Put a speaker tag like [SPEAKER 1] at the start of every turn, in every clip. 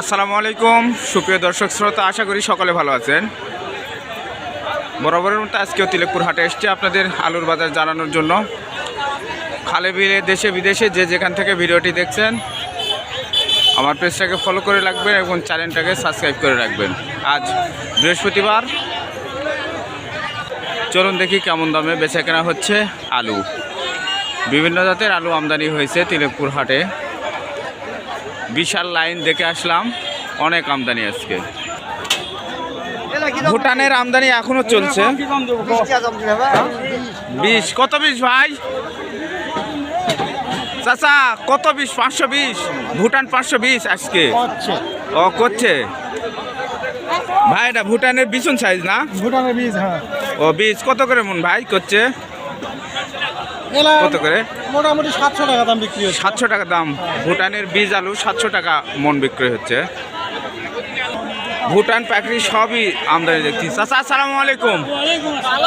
[SPEAKER 1] আসসালামু আলাইকুম। সুপ্রিয় দর্শক শ্রোতা, আশা করি সকলে ভালো আছেন। বরাবরের মতো আজকেও তিলেকপুর হাটে এসছে আপনাদের আলুর বাজার জানানোর জন্য। খালে বিলে, দেশে বিদেশে যে যেখান থেকে ভিডিওটি দেখছেন, আমার পেজটাকে ফলো করে রাখবেন এবং চ্যানেলটাকে সাবস্ক্রাইব করে রাখবেন। আজ বৃহস্পতিবার। চলুন দেখি কেমন দামে বেচা কেনা হচ্ছে আলু। বিভিন্ন জাতের আলু আমদানি হয়েছে তিলেকপুর হাটে। বিশাল লাইন দেখে আসলাম। অনেক আমদানি আজকে। ভুটানের আমদানি এখনও চলছে। বিশ। কত বিশ ভাই? চাচা কত বিশ? পাঁচশো বিশ। ভুটান পাঁচশো বিশ আজকে। ও করছে? ভাই এটা ভুটানের বিছুন সাইজ না?
[SPEAKER 2] ভুটানের বীজ হ্যাঁ।
[SPEAKER 1] ও বীজ কত করে মন ভাই? করছে? কত করে?
[SPEAKER 2] মোটামুটি সাতশো টাকা দাম বিক্রি হচ্ছে।
[SPEAKER 1] সাতশো টাকা দাম। ভুটানের বীজ আলু সাতশো টাকা মন বিক্রি হচ্ছে। ভুটান পাখরি সবই আমদানি দেখছি। চাচা আসসালামু আলাইকুম।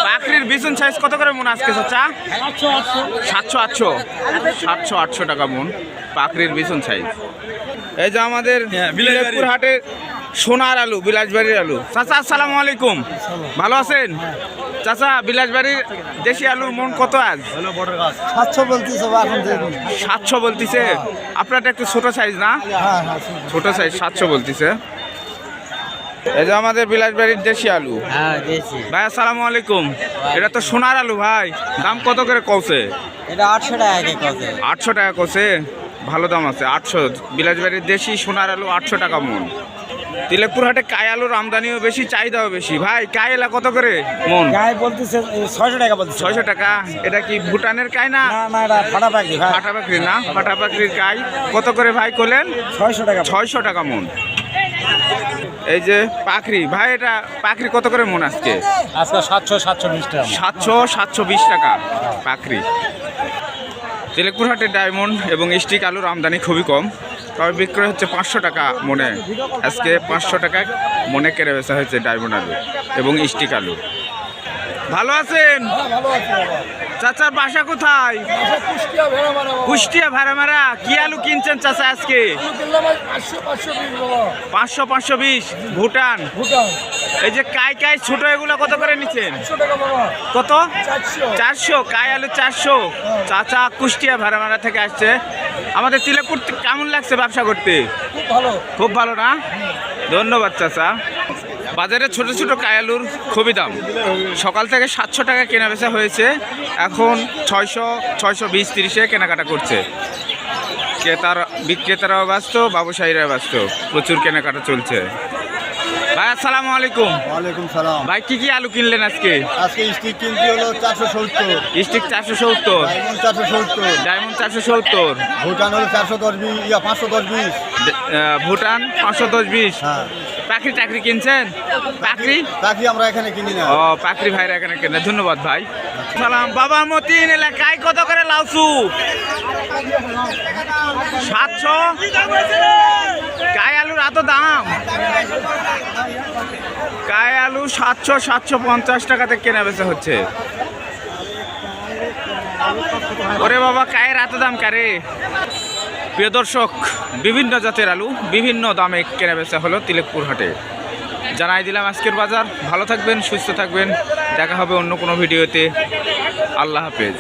[SPEAKER 1] পাখরির বিছুন সাইজ কত করে মন আজকে চাচা? সাতশো আটশো। সাতশো আটশো। টাকা মন পাখরির বিছুন সাইজ এই যে আমাদের বিলাসপুর হাটের সোনার আলু বিলাসবাড়ির আলু। চাচা আসসালামু আলাইকুম। ভালো আছেন? চাচা বিলাসবাড়ির দেশি আলুর মন কত আজ?
[SPEAKER 2] সাতশো বলতেছে
[SPEAKER 1] সাতশো বলতিছে? আপনারটা একটু ছোট সাইজ না?
[SPEAKER 2] হ্যাঁ হ্যাঁ
[SPEAKER 1] ছোট। সাইজ সাতশো বলতিছে। এই যে আমাদের বিলাসবাড়ির দেশি আলু।
[SPEAKER 2] হ্যাঁ
[SPEAKER 1] ভাই আসসালামু আলাইকুম। এটা তো সোনার আলু ভাই। দাম কত করে কৌছে
[SPEAKER 2] এটা আটশো টাকা
[SPEAKER 1] আটশো টাকা কৌছে ভালো দাম আছে। আটশো বিলাসবাড়ির দেশি সোনার আলু আটশো টাকা মন। তিলেকপুর হাটে কাই আলুর আমদানিও বেশি চাহিদাও বেশি। ভাই কাইলা কত করে মন?
[SPEAKER 2] গায়ে বলতেছে ছয়শো টাকা বলতেছে।
[SPEAKER 1] ছয়শো টাকা? এটা কি ভুটানের কাই না?
[SPEAKER 2] না না এটা ফাটা পাখি
[SPEAKER 1] ফাটা পাখরি না? ফাটা পাখরির কাই কত করে ভাই করলেন
[SPEAKER 2] ছয়শো টাকা।
[SPEAKER 1] ছয়শো টাকা মন। এই যে পাখরি ভাই এটা পাখরি কত করে মন আজকে?
[SPEAKER 2] আজকে সাতশো সাতশো বিশ টাকা
[SPEAKER 1] সাতশো সাতশো বিশ টাকা পাখরি। তিলেকপুর হাটে ডায়মন্ড এবং স্টিক আলুর আমদানি খুবই কম। তবে বিক্রয় হচ্ছে পাঁচশো টাকা মনে। আজকে পাঁচশো টাকা মনে কেড়ে বেচা হয়েছে ডায়মন্ড আলু এবং স্টিক আলু। ভালো আছেন? চাচার বাসা কোথায়?
[SPEAKER 2] কুষ্টিয়া ভেড়া মারা
[SPEAKER 1] কি আলু কিনছেন চাচা আজকে?
[SPEAKER 2] পাঁচশো পাঁচশো বিশ
[SPEAKER 1] পাঁচশো পাঁচশো বিশ। ভুটান।
[SPEAKER 2] ভুটান।
[SPEAKER 1] এই যে কাই কাই ছোট এগুলো কত করে নিচ্ছেন? কত?
[SPEAKER 2] চারশো।
[SPEAKER 1] কাই আলু চারশো? চাচা কুষ্টিয়া ভাড়ামারা থেকে আসছে। আমাদের তিলেপুর কেমন লাগছে ব্যবসা করতে?
[SPEAKER 2] খুব ভালো।
[SPEAKER 1] খুব ভালো না? ধন্যবাদ চাচা। বাজারে ছোট ছোট কায়ালুর খুবই দাম। সকাল থেকে সাতশো টাকা কেনা বেচা হয়েছে। এখন ছয়শো ছয়শো বিশ তিরিশে কেনাকাটা করছে। ক্রেতার বিক্রেতারাও ব্যস্ত ব্যবসায়ীরাও ব্যস্ত। প্রচুর কেনাকাটা চলছে। ভাই আসসালামু আলাইকুম।
[SPEAKER 2] ওয়ালাইকুম সালাম।
[SPEAKER 1] ভাই কি কি আলু কিনলেন আজকে?
[SPEAKER 2] আজকে স্টিক হলো চারশো সত্তর।
[SPEAKER 1] স্টিক চারশো সত্তর।
[SPEAKER 2] ডায়মন্ড চারশো সত্তর।
[SPEAKER 1] ডায়মন্ড চারশো সত্তর।
[SPEAKER 2] ভুটান হলো চারশো দশ বিশ ইয়া পাঁচশো দশ বিশ।
[SPEAKER 1] ভুটান পাঁচশো দশ বিশ।
[SPEAKER 2] হ্যাঁ।
[SPEAKER 1] পাখরি টাকরি কিনছেন? পাখরি
[SPEAKER 2] পাখি আমরা এখানে কিনি না।
[SPEAKER 1] ও পাখরি ভাইরা এখানে কেনে। ধন্যবাদ ভাই। সালাম বাবা মতিন এলাকায় কত করে লাউসু সাতশো? কায় আলুর এত দাম? কায় আলু সাতশো সাতশো পঞ্চাশ টাকাতে কেনা বেচা হচ্ছে। ওরে বাবা কায়ের এত দাম কারে? প্রিয় দর্শক, বিভিন্ন জাতের আলু বিভিন্ন দামে কেনা বেচা হলো তিলেকপুর হাটে। জানাই দিলাম আজকের বাজার। ভালো থাকবেন, সুস্থ থাকবেন। দেখা হবে অন্য কোনো ভিডিওতে। আল্লাহ হাফেজ।